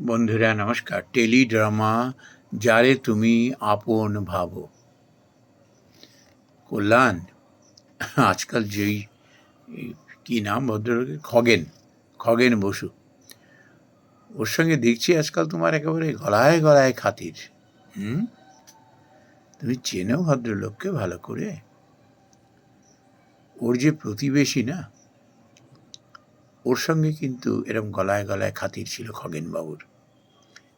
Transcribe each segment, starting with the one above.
বন্ধুরা, নমস্কার। টেলিড্রামা, যারে তুমি আপন ভাবো। কল্যাণ, আজকাল যেই, কি নাম ভদ্রলোকের খগেন খগেন বসু। ওর সঙ্গে দেখছি আজকাল তোমার একেবারে গলায় গলায় খাতির। হুম? তুমি চেনো ভদ্রলোককে ভালো করে? ওর যে প্রতিবেশী না? ওর সঙ্গে কিন্তু এরম গলায় গলায় খাতির ছিল খগেন বাবুর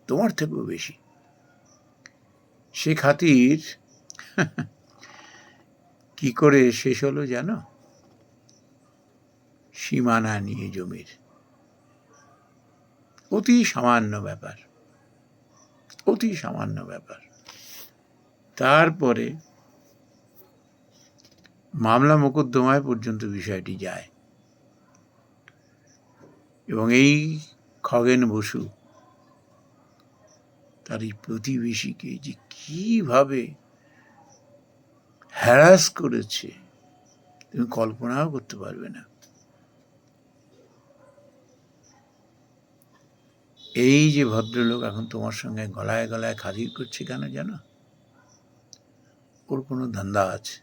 তোমার থেকেও বেশি। সে খাতির কি করে শেষ হলো জানো? সীমানা নিয়ে জমির। অতি সামান্য ব্যাপার। অতি সামান্য ব্যাপার। তারপরে মামলা মোকদ্দমায় পর্যন্ত বিষয়টি যায়। এবং এই খগেন বসু তার এই প্রতিবেশীকে যে কীভাবে হ্যারাস করেছে, তুমি কল্পনাও করতে পারবে না। এই যে ভদ্রলোক এখন তোমার সঙ্গে গলায় গলায় খাতির করছে কেন জানো? ওর কোনো ধান্দা আছে।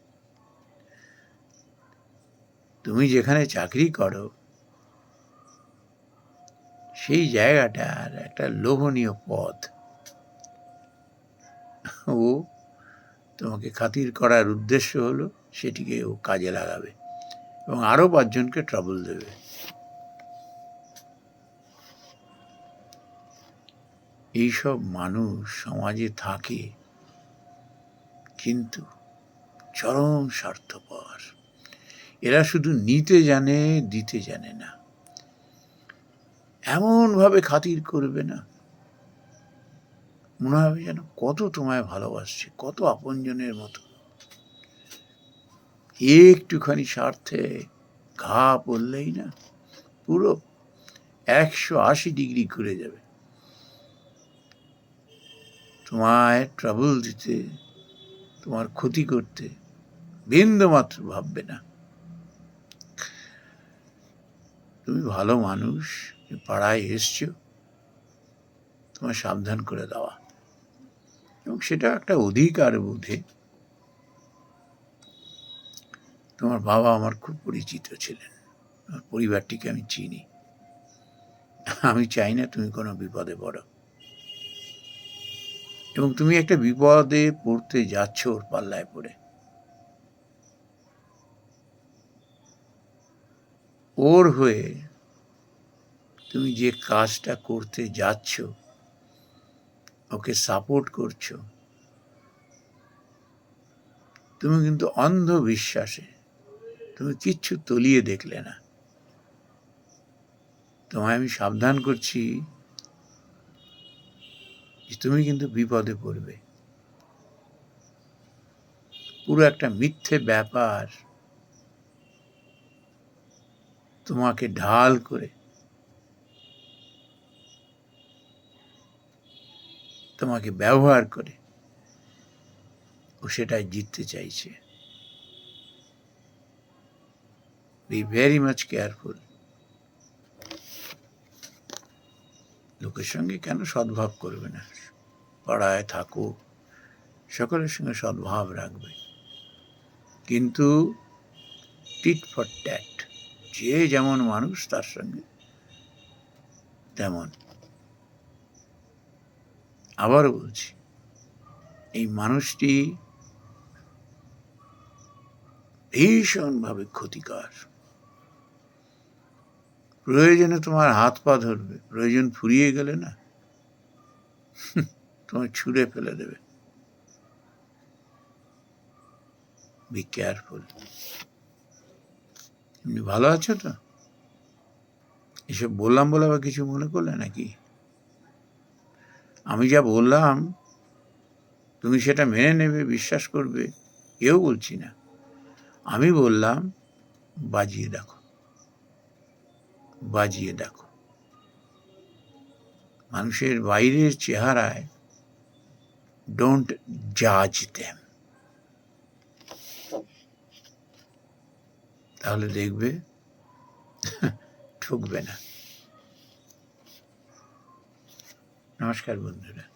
তুমি যেখানে চাকরি করো সেই জায়গাটার একটা লোভনীয় পথ। ও তোমাকে খাতির করার উদ্দেশ্য হলো সেটিকে ও কাজে লাগাবে এবং আরও পাঁচজনকে ট্রাবল দেবে। এইসব মানুষ সমাজে থাকে কিন্তু চরম স্বার্থপর। এরা শুধু নিতে জানে, দিতে জানে না। এমনভাবে খাতির করবে না। মনে হবে যেন কত তোমায় ভালোবাসছে, কত আপনজনের মতো। একটুখানি স্বার্থে ঘা পড়লেই না, পুরো একশো আশি ডিগ্রি ঘুরে যাবে। তোমায় ট্রাবল দিতে, তোমার ক্ষতি করতে বিন্দু মাত্র ভাববে না। তুমি ভালো মানুষ। পাড়ায় এসছো? তোমার সাবধান করে দেওয়া। এবং সেটা একটা অধিকার বোধে। তোমার বাবা আমার খুব পরিচিত ছিলেন। আমার পরিবারটিকে আমি চিনি। আমি চাই না তুমি কোনো বিপদে পড়ো। এবং তুমি একটা বিপদে পড়তে যাচ্ছ ওর পাল্লায় পড়ে। ওর হয়ে তুমি যে কাজটা করতে যাচ্ছ, ওকে সাপোর্ট করছ, তুমি কিন্তু অন্ধ বিশ্বাসে তুমি কিচ্ছু তলিয়ে দেখলে না। তোমায় আমি সাবধান করছি তুমি কিন্তু বিপদে পড়বে। পুরো একটা মিথ্যে ব্যাপার তোমাকে ঢাল করে তোমাকে ব্যবহার করে ও সেটাই জিততে চাইছে। বি ভেরি মাচ কেয়ারফুল লোকের সঙ্গে কেন সদ্ভাব করবে না? পাড়ায় থাকো, সকলের সঙ্গে সদ্ভাব রাখবে। কিন্তু টিট ফর ট্যাট যে যেমন মানুষ তার সঙ্গে, তেমন। আবারও বলছি, এই মানুষটি ভীষণভাবে ক্ষতিকর। প্রয়োজনে তোমার হাত পা ধরবে, প্রয়োজন ফুরিয়ে গেলে না তোমার ছুঁড়ে ফেলে দেবে। বি কেয়ারফুল এমনি ভালো আছো তো? এসব বললাম বলে আবার কিছু মনে করলে নাকি? আমি যা বললাম, তুমি সেটা মেনে নেবে, বিশ্বাস করবে কেউ বলছি না। আমি বললাম, বাজিয়ে দেখো বাজিয়ে দেখো। মানুষের বাইরের চেহারায় ডোন্ট জাজ দেম তাহলে দেখবে, ঠকবে না। নমস্কার বন্ধুরা।